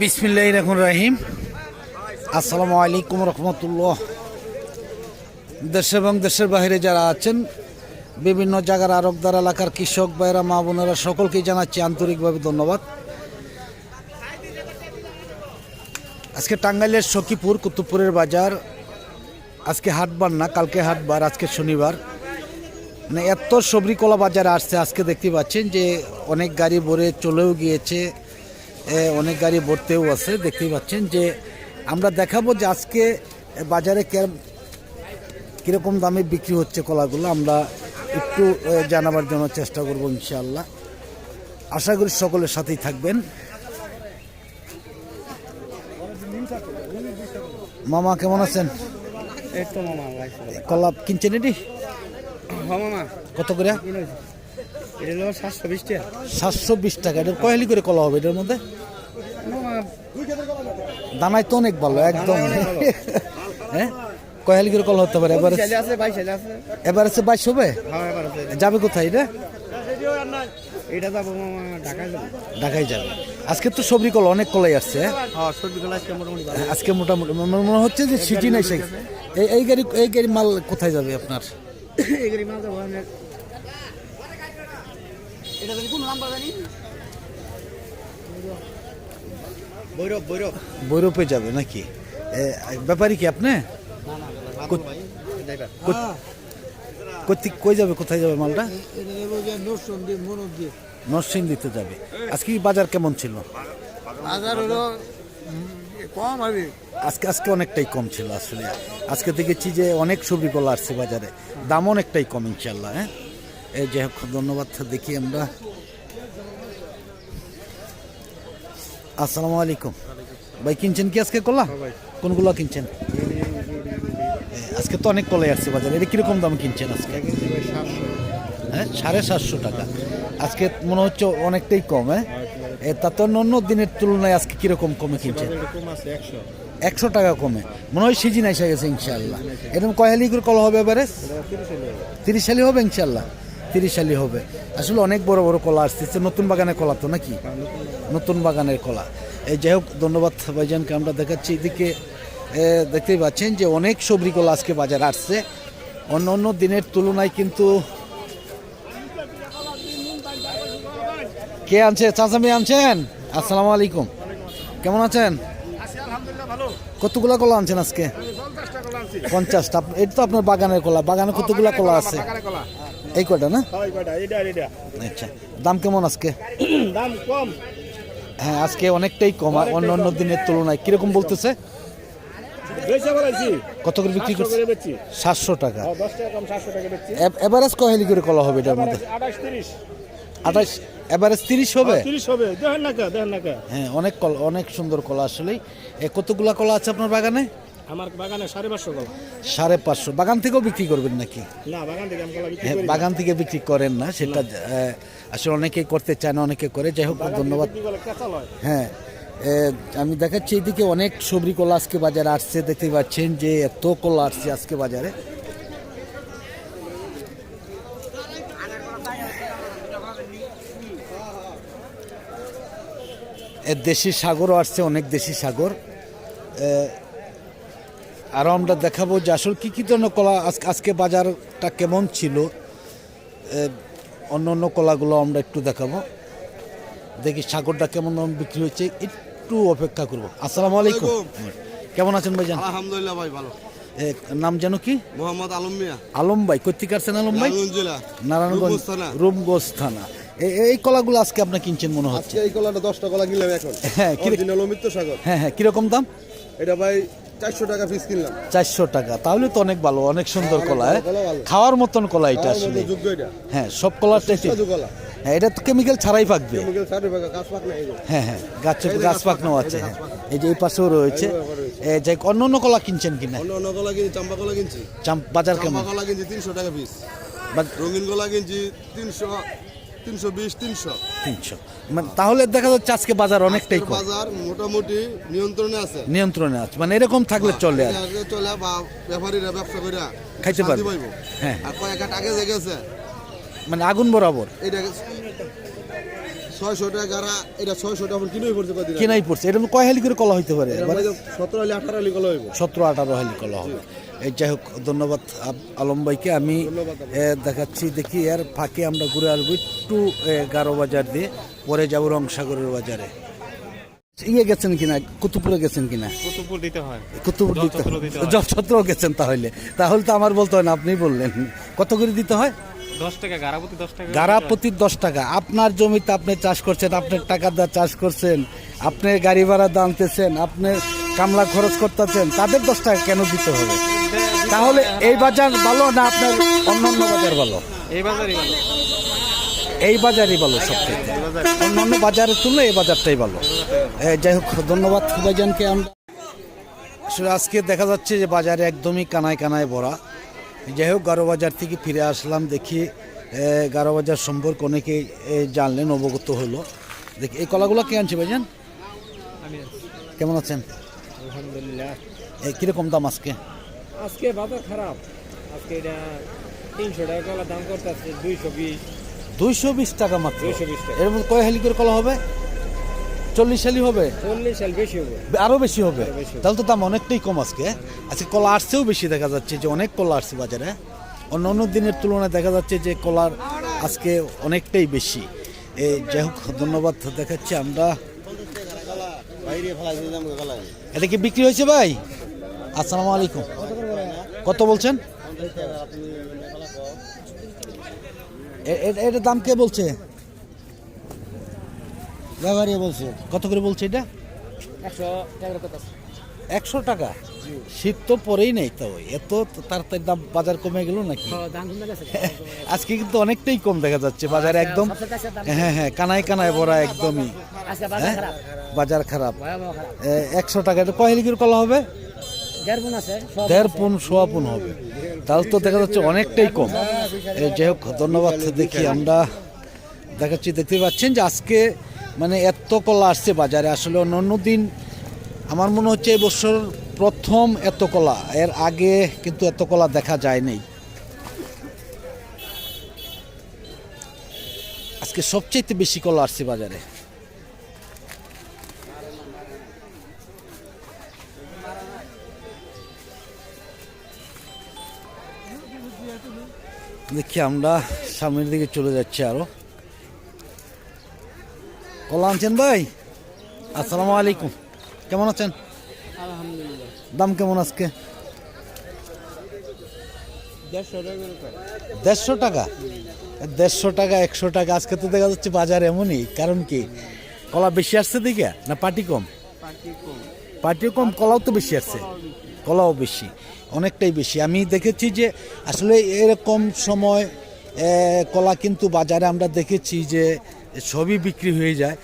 বিসমিল্লাহ রহমান রাহিম। আসসালামু আলাইকুম রহমতুল্লাহ। দেশ এবং দেশের বাইরে যারা আছেন, বিভিন্ন জায়গার আরবদার এলাকার কৃষক ভাইরা মা বোনেরা সকলকেই জানাচ্ছি আন্তরিকভাবে ধন্যবাদ। আজকে টাঙ্গাইলের সখীপুর, কুতুবপুরের বাজার, আজকে হাটবার না, কালকে হাটবার, আজকে শনিবার। মানে এত সবরি কলা বাজারে আসছে, আজকে দেখতে পাচ্ছেন যে অনেক গাড়ি ভরে চলেও গিয়েছে। অনেক গাড়ি ভরতেও আছে দেখতেই পাচ্ছেন যে আমরা দেখাবো যে আজকে বাজারে কীরকম দামে বিক্রি হচ্ছে কলাগুলো আমরা একটু জানাবার জন্য চেষ্টা করব ইনশাআল্লাহ। আশা করি সকলের সাথেই থাকবেন। মামা কেমন আছেন? কলা কিনছেন এটি? হ্যাঁ কত করে? এটা হলো সাতশো বিশ টাকা। সাতশো বিশ টাকা এটার কয়ালি করে কলা হবে এটার মধ্যে? দানায় তো অনেক ভালো একদম। হ্যাঁ? কয়ালি করে কলা হতে পারে? এবার এবার আছে বাইশ হবে? হ্যাঁ যাবে কোথায় এটা? এটা যাব ঢাকায় যাব। ঢাকায় যাবে। আজকে তো সবরি কল অনেক কলাই আসছে। হ্যাঁ? সবজি আজকে মোটামুটি মনে হচ্ছে যে সিটি নাই সে এই এই গাড়ি এই গাড়ি মাল কোথায় যাবে আপনার? এগুলি মাল যাব এটা জানি কোন নাম্বার জানি? বৈরব বৈরব বৈরপে যাবে নাকি? এ, ব্যাপারী কি আপনি? ড্রাইভার। কই কই যাবে কোথায় যাবে মালটা? নরসিংদীতে যাবে। আজকে বাজার কেমন ছিল? বাজার হলো কম হবে আজকে আজকে অনেকটাই কম ছিল আসলে। আজকে দেখেছি যে অনেক সবজি কলা আসছে বাজারে। দাম অনেকটাই কম ইনশাল্লাহ হ্যাঁ? এই যে হোক ধন্যবাদ দেখি আমরা। আসসালামু আলাইকুম। ভাই কিনছেন কি আজকে কলা? কোনগুলো কিনছেন? আজকে তো অনেক কলাই আসছে বাজারে। এটা কীরকম দাম কিনছেন আজকে? হ্যাঁ সাড়ে সাতশো টাকা। আজকে মনে হচ্ছে অনেকটাই কম হ্যাঁ? এ, তা তো অন্য দিনের তুলনায় আজকে কীরকম কমে কিনছেন? একশো। টাকা কমে। মনে হয় সিজিন এসে গেছে ইনশাল্লাহ এরকম কয়ালি করে কলা হবে এবারে তিরিশ সালি হবে। ইনশাল্লাহ তিরিশ সালি হবে। আসলে অনেক বড় বড় কলা আসতেছে নতুন বাগানের কলা তো নাকি? নতুন বাগানের কলা। এই যাই হোক ধন্যবাদ ভাইজানকে আমরা দেখাচ্ছি এদিকে দেখতেই পাচ্ছেন যে অনেক সবরি কলা আজকে বাজার আসছে। অন্য অন্য দিনের তুলনায় কিন্তু কে আনছে? চাচামি আনছেন? আসসালামু আলাইকুম। কেমন আছেন? কতগুলা কলা আনছেন আজকে? পঞ্চাশটা এটা তো আপনার বাগানের কলা। বাগানে কতগুলা কলা আছে? এই কয়টা না? আচ্ছা দাম কেমন আজকে? দাম কম। হ্যাঁ আজকে অনেকটাই কম অন্য অন্য দিনের তুলনায়। কীরকম বলতেছে? কত করে বিক্রি করছে? সাতশো টাকা। এভারেজ কহেলি করে কলা হবে এটার মধ্যে? আঠাশ এভারেজ তিরিশ হবে? তিরিশ হবে। কে কে। হ্যাঁ অনেক কলা অনেক সুন্দর কলা আসলেই। এ কতগুলা কলা আছে আপনার বাগানে? আমার বাগানে সাড়ে পাঁচশো কম সাড়ে পাঁচশো। বাগান থেকেও বিক্রি করবেন নাকি? না বাগান থেকে হ্যাঁ বাগান থেকে বিক্রি করেন না সেটা আহ, আসলে অনেকেই করতে চায় না অনেকে করে। যাই হোক ধন্যবাদ। হ্যাঁ এ, আমি দেখাচ্ছি এইদিকে অনেক সবরি কলা আজকে বাজারে আসছে দেখতে পাচ্ছেন যে এত কলা আসছে আজকে বাজারে। এ, দেশি সাগরও আসছে অনেক দেশি সাগর। এ, আরও আমরা দেখাবো যে আসলে কী কী ধরনের কলা আজ- আজকে বাজারটা কেমন ছিল। অন্য অন্য কলাগুলো আমরা একটু দেখাবো। দেখি সাগরটা কেমন বিক্রি হচ্ছে একটু অপেক্ষা করব। আসসালামু আলাইকুম। কেমন আছেন ভাই ভাইজান? আলহামদুলিল্লাহ ভাই ভালো। নাম যেন কি? মোহাম্মদ আলম মিয়া। আলম ভাই কোথেকে আসছেন আলম ভাই? নারায়ণগঞ্জ রূপগঞ্জ থানা। এই কলাগুলো আজকে আপনি কিনছেন মনে হচ্ছে? এই কলাটা দশটা কলা কিনলাম এখন। হ্যাঁ, অরিজিনাল সাগর। হ্যাঁ হ্যাঁ কীরকম দাম? এটা ভাই চারশো টাকা পিস কিনলাম। চারশো টাকা। তাহলে তো অনেক ভালো অনেক সুন্দর কলা ভালো, হ্যাঁ? কলা। খাওয়ার মতন কলা এটা আসলে। হ্যাঁ সব কলার টেস্টি হ্যাঁ এটা তো কেমিক্যাল ছাড়াই পাকবে। হ্যাঁ হ্যাঁ গাছ গাছ পাকনো আছে হ্যাঁ। এই যে এই পাশেও রয়েছে। যাই অন্য অন্য কলা কিনছেন কিনা অন্য অন্য কলা কিনছি চাম্পা কলা কিনছি। বাজার কেমন? কলা কিনছি তিনশো টাকা পিস রঙিন কলা কিনছি তিনশো তিনশো বিশ তিনশো। তিনশো। মানে তাহলে দেখা যাচ্ছে আজকে বাজার অনেকটাই কম। বাজার মোটামুটি নিয়ন্ত্রণে আছে। নিয়ন্ত্রণে আছে। মানে এরকম থাকলে চলে আর চলে বা ব্যাপারীরা ব্যবসা করে খাইতে পারবে। হ্যাঁ। আর কয়েক আগে গেছে মানে আগুন বরাবর। এটা ছয়শো টাকা এটা ছয়শো টাকা এখন পড়ছে কেনাই পড়ছে। এটা কয় হালি করে কলা হইতে পারে? সতেরো আলি আঠারো আলি কলা হইব। সতেরো আঠারো হালি কলা হবে। যাই হোক ধন্যবাদ আলম ভাইকে। আমি দেখাচ্ছি দেখি এর ফাঁকে আমরা ঘুরে আসব একটু গারো বাজার দিয়ে পরে যাব রংসাগরের বাজারে। ইয়ে গেছেন কিনা? কুতুবপুরে গেছেন কিনা? কুতুবপুর দিতে হয়। কুতুবপুর দিতে হয়। জলছত্রও গেছেন তাহলে। তাহলে তো আমার বলতে হয় না আপনি বললেন। কত করে দিতে হয়? দশ গারাপতি দশ টাকা আপনার জমিতে আপনি চাষ করছেন আপনার টাকা দিয়ে চাষ করছেন আপনি গাড়ি ভাড়া দানতেছেন আপনি কামলা খরচ করতেছেন তাদের দশ টাকা কেন দিতে হবে? তাহলে এই বাজার ভালো না আপনার অন্য অন্য বাজার ভালো? এই বাজারই ভালো। এই বাজারই ভালো সবথেকে অন্যান্য বাজারের তুলনায় এই বাজারটাই ভালো। যাই হোক ধন্যবাদ ভাইজানকে আমরা আসলে আজকে দেখা যাচ্ছে যে বাজারে একদমই কানায় কানায় ভরা। যাই হোক গারো বাজার থেকে ফিরে আসলাম দেখি গারো বাজার সম্পর্কে অনেকেই জানলেন অবগত হলো। দেখি এই কলাগুলো কে আনছে ভাইজান? কেমন আছেন? আলহামদুলিল্লাহ। কীরকম দাম আজকে? আজকে বাজার খারাপ। আজকে এটা তিনশো টাকা কলা দাম করতেছে দুইশো বিশ। দুইশো বিশ টাকা মাত্র? 220 টাকা। এর মধ্যে কয় হালি করে কলা হবে? চল্লিশ হালি হবে? চল্লিশ সাল বেশি হবে। আরও বেশি হবে? বেশি তাহলে তো দাম অনেকটাই কম আজকে। আজকে কলা আসছেও বেশি দেখা যাচ্ছে যে অনেক কলা আসছে বাজারে। অন্য অন্য দিনের তুলনায় দেখা যাচ্ছে যে কলার আজকে অনেকটাই বেশি। এই যাই হোক ধন্যবাদ দেখাচ্ছি আমরা। এটা কি বিক্রি হয়েছে ভাই? আসসালামু আলাইকুম। কত বলছেন? এ- এ- এটার দাম কে বলছে? ব্যাপারী বলছে। কত করে বলছে এটা? একশো টাকা? শীত তো পরেই নেই তো এত তাড়াতাড়ি দাম বাজার কমে গেল নাকি? দাম আজকে কিন্তু অনেকটাই কম দেখা যাচ্ছে বাজার একদম হ্যাঁ হ্যাঁ কানায় কানায় ভরা একদমই। হ্যাঁ? বাজার খারাপ। একশো টাকা এটা কয় লিখির কলা হবে? দেড় পুন সোয়া পুন হবে। তাহলে তো দেখা যাচ্ছে অনেকটাই কম। যাই হোক, ধন্যবাদ দেখি আমরা দেখাচ্ছি, দেখতে পাচ্ছেন যে আজকে মানে এত কলা আসছে বাজারে। আসলে অন্য দিন আমার মনে হচ্ছে এবছর প্রথম এত কলা। এর আগে কিন্তু এত কলা দেখা যায়নি আজকে সবচেয়ে বেশি কলা আসছে বাজারে। দেখি আমরা সামনের দিকে চলে যাচ্ছি আরও। কলা আনছেন ভাই? আসসালামু আলাইকুম। কেমন আছেন? আলহামদুলিল্লাহ। দাম কেমন আজকে? দেড়শো টাকা দেড়শো টাকা? একশো টাকা আজকে তো দেখা যাচ্ছে বাজার এমনই। কারণ কি? কলা বেশি আসছে দিকে না পাটি কম। পাটিও কম কলাও তো বেশি আছে। কলাও বেশি, অনেকটাই বেশি। আমি দেখেছি যে আসলে এরকম সময় কলা কিন্তু বাজারে আমরা দেখেছি যে সবই বিক্রি হয়ে যায়।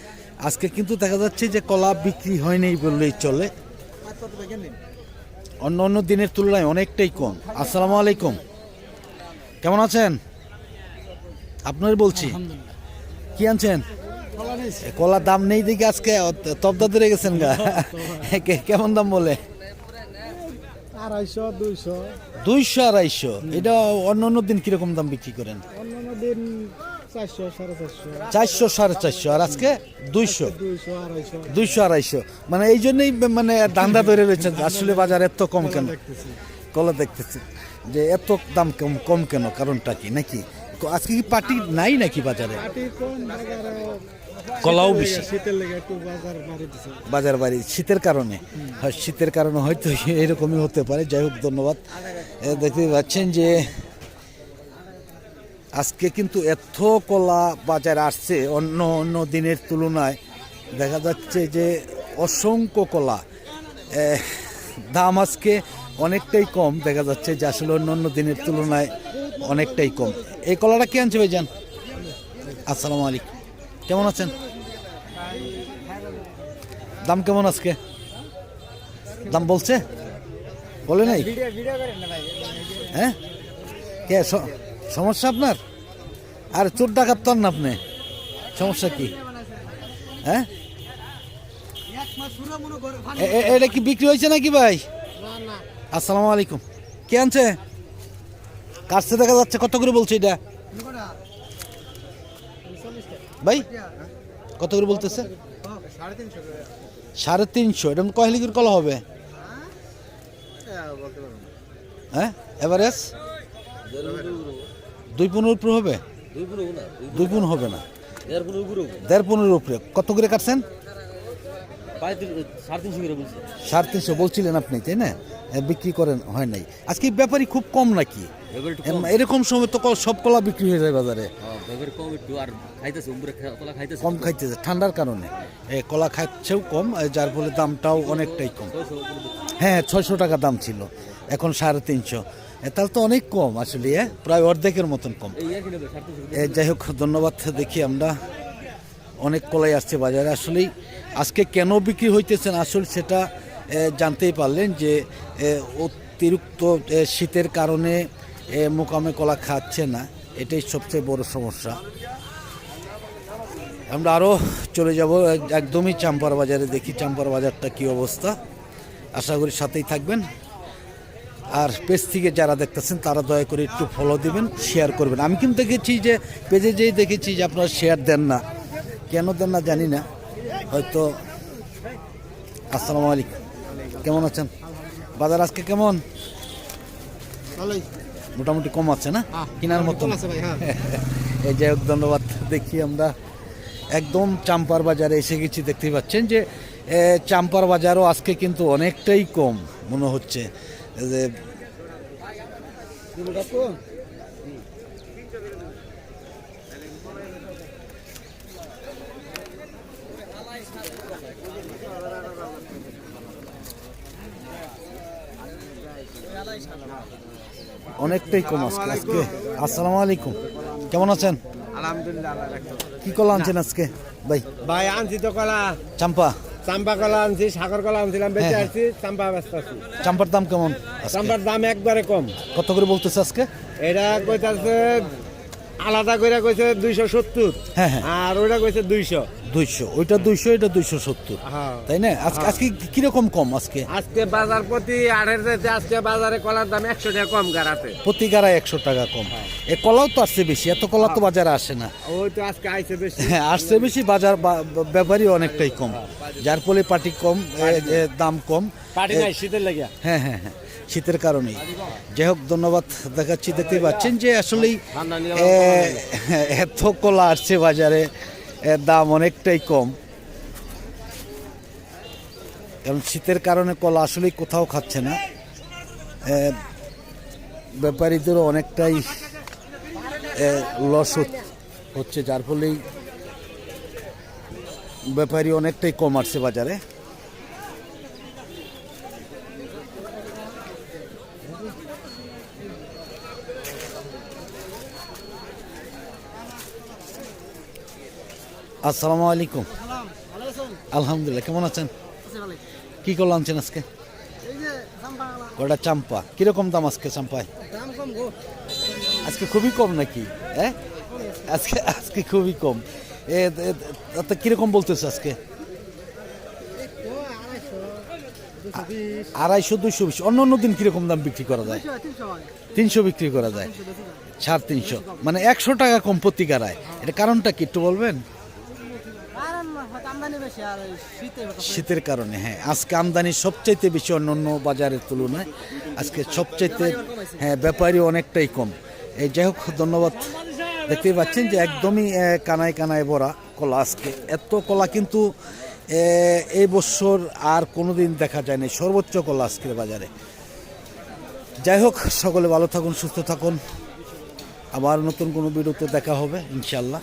আজকে কিন্তু দেখা যাচ্ছে যে কলা বিক্রি হয়নি বললেই চলে। অন্য অন্য দিনের তুলনায় অনেকটাই কম। আসসালামু আলাইকুম। কেমন আছেন? আপনার বলছি। কি আনছেন? কলার দাম নেই দিকে আজকে তবদা ধরে গেছেন গা। কে- কেমন দাম বলে? আড়াইশো দুইশো। দুইশো আড়াইশো। এটা অন্য অন্য দিন কীরকম দাম বিক্রি করেন? দিন চারশো সাড়ে চারশো। আর আজকে দুইশো। দুইশো আড়াইশো। দুইশো আড়াইশো। মানে এই জন্যই মানে দান্দা ধরে রয়েছে আসলে বাজার এত কম কেন? কলা দেখতেছি। যে এত দাম কম কম কেন? কারণটা কি? নাকি? আজকে কি পার্টি নাই নাকি বাজারে? কলাও বেশি। বাড়ি বাজার বাড়ি শীতের কারণে। হয় শীতের কারণে হয়তো এরকমই হতে পারে। যাই হোক ধন্যবাদ। দেখতে পাচ্ছেন যে আজকে কিন্তু এত কলা বাজার আসছে অন্য অন্য দিনের তুলনায়। দেখা যাচ্ছে যে অসংখ্য কলা। দাম আজকে অনেকটাই কম। দেখা যাচ্ছে যে আসলে অন্য অন্য দিনের তুলনায় অনেকটাই কম। এই কলাটা কে আনছে ভাইজান? আসসালামু আলাইকুম। কেমন আছেন? দাম কেমন আজকে? দাম বলছে? বলে নাই? হ্যাঁ? কে সমস্যা আপনার? আর, চোর ডাকাত তো না আপনি। সমস্যা কি? হ্যাঁ? এটা কি বিক্রি হয়েছে নাকি ভাই? আসসালামু আলাইকুম। কে আনছে? কাছে দেখা যাচ্ছে? কত করে বলছে এটা? ভাই? কত করে বলতেছে? সাড়ে তিনশো। এটা কয় লিগের কলা হবে? হ্যাঁ? এভারেজ দুই পনেরো উপরে হবে? দুই পুন হবে না। দেড় পনেরোর উপরে। কত করে কাটছেন? সাড়ে তিনশো বলছিলেন আপনি তাই না? বিক্রি করেন হয় নাই। আজকে ব্যাপারই খুব কম নাকি? এরকম সময় তো সব কলা বিক্রি হয়ে যায় বাজারে। কম খাইতেছে ঠান্ডার কারণে। কলা খাচ্ছেও কম যার ফলে দামটাও অনেকটাই কম। হ্যাঁ ছয়শো টাকা দাম ছিল। এখন সাড়ে তিনশো। তাহলে তো অনেক কম আসলে এ, প্রায় অর্ধেকের মতন কম। যাই হোক ধন্যবাদ দেখি আমরা অনেক কলাই আসছে বাজারে। আসলেই আজকে কেন বিক্রি হইতেছেন আসলে সেটা জানতেই পারলেন যে অতিরিক্ত শীতের কারণে মোকামে কলা খাচ্ছে না। এটাই সবচেয়ে বড় সমস্যা। আমরা আরও চলে যাব একদমই চাম্পার বাজারে দেখি চাম্পার বাজারটা কি অবস্থা। আশা করি সাথেই থাকবেন। আর পেজ থেকে যারা দেখতেছেন, তারা দয়া করে একটু ফলো দিবেন শেয়ার করবেন। আমি কিন্তু দেখেছি যে, পেজে যেই দেখেছি যে আপনারা শেয়ার দেন না। কেন দেন না জানি না। হয়তো, আসসালামু আলাইকুম। কেমন আছেন? বাজার আজকে কেমন? ভালোই। মোটামুটি কম আছে না? কিনার কেনার মতন। আছে ভাই, হ্যাঁ। এই যাই হোক ধন্যবাদ দেখি আমরা। একদম চাম্পার বাজারে এসে গেছি দেখতে পাচ্ছেন যে চাম্পার বাজারও আজকে কিন্তু অনেকটাই কম মনে হচ্ছে। যে অনেকটাই কম আজকে আজকে। আসসালামু আলাইকুম। কেমন আছেন? আলহামদুলিল্লাহ কি কলা আনছেন আজকে? ভাই। ভাই আনছি তো কলা। চাম্পা। চাম্পা কলা আনছি সাগর কলা আনছিলাম বেঁচে হ্যাঁ, হ্যাঁ। আসছি চাম্পা ব্যস্ত আছি। চাম্পার দাম কেমন চাম্পার দাম একবারে কম। কত করে বলতেছে আজকে? এটা কইতাছে আলাদা করে কইছে দুইশো সত্তর। হ্যাঁ, হ্যাঁ। আর ওইটা কইছে দুইশো। দুইশো ওইটা দুইশো এটা দুইশো সত্তর। হ্যাঁ। তাই না? আজকে আজকে কীরকম কম আজকে? আজকে বাজার প্রতি আড়ের যাইতে আজকে বাজারে কলার দাম একশো টাকা কম গাড়াতে। প্রতি গাড়ায় একশো টাকা কম। এ কলাও তো আসছে বেশি এত কলা তো বাজারে আসে না। ওই তো আজকে আইছে বেশি। হ্যাঁ আসছে বেশি বাজার ব্যাপারই অনেকটাই কম। যার ফলে পাটি কম দাম কম। পাটি নাই শীতের লাগিয়া হ্যাঁ হ্যাঁ হ্যাঁ শীতের কারণেই। যাই হোক ধন্যবাদ দেখাচ্ছি দেখতে পাচ্ছেন যে আসলেই এত কলা আসছে বাজারে। এর দাম অনেকটাই কম। কারণ শীতের কারণে কল আসলেই কোথাও খাচ্ছে না। ব্যাপারীদেরও অনেকটাই লস হচ্ছে, যার ফলেই ব্যাপারী অনেকটাই কম আসছে বাজারে। আসসালামু আলাইকুম। আলহামদুলিল্লাহ, কেমন আছেন? কি করল আনছেন আজকে? ওটা চাম্পা? কীরকম দাম আজকে চাম্পায়? আজকে খুবই কম নাকি? হ্যাঁ? আজকে আজকে খুবই কম। এ কীরকম বলতেছে আজকে? আড়াইশো, দুইশো বিশ অন্য অন্য দিন কীরকম দাম বিক্রি করা যায়? তিনশো বিক্রি করা যায়। সাড়ে তিনশো। মানে একশো টাকা কম প্রতি গাড়ায়। এটা কারণটা কি একটু বলবেন? শীতের কারণে হ্যাঁ। আজকে আমদানি সবচাইতে বেশি অন্য অন্য বাজারের তুলনায় আজকে সবচাইতে হ্যাঁ ব্যাপারই অনেকটাই কম। এই যাই হোক ধন্যবাদ। দেখতেই পাচ্ছেন যে একদমই কানায় কানায় ভরা কলা আজকে। এত কলা কিন্তু এই বছর আর কোনোদিন দেখা যায় না সর্বোচ্চ কলা আজকের বাজারে। যাই হোক সকলে ভালো থাকুন সুস্থ থাকুন। আবার নতুন কোনো ভিডিওতে দেখা হবে ইনশাল্লাহ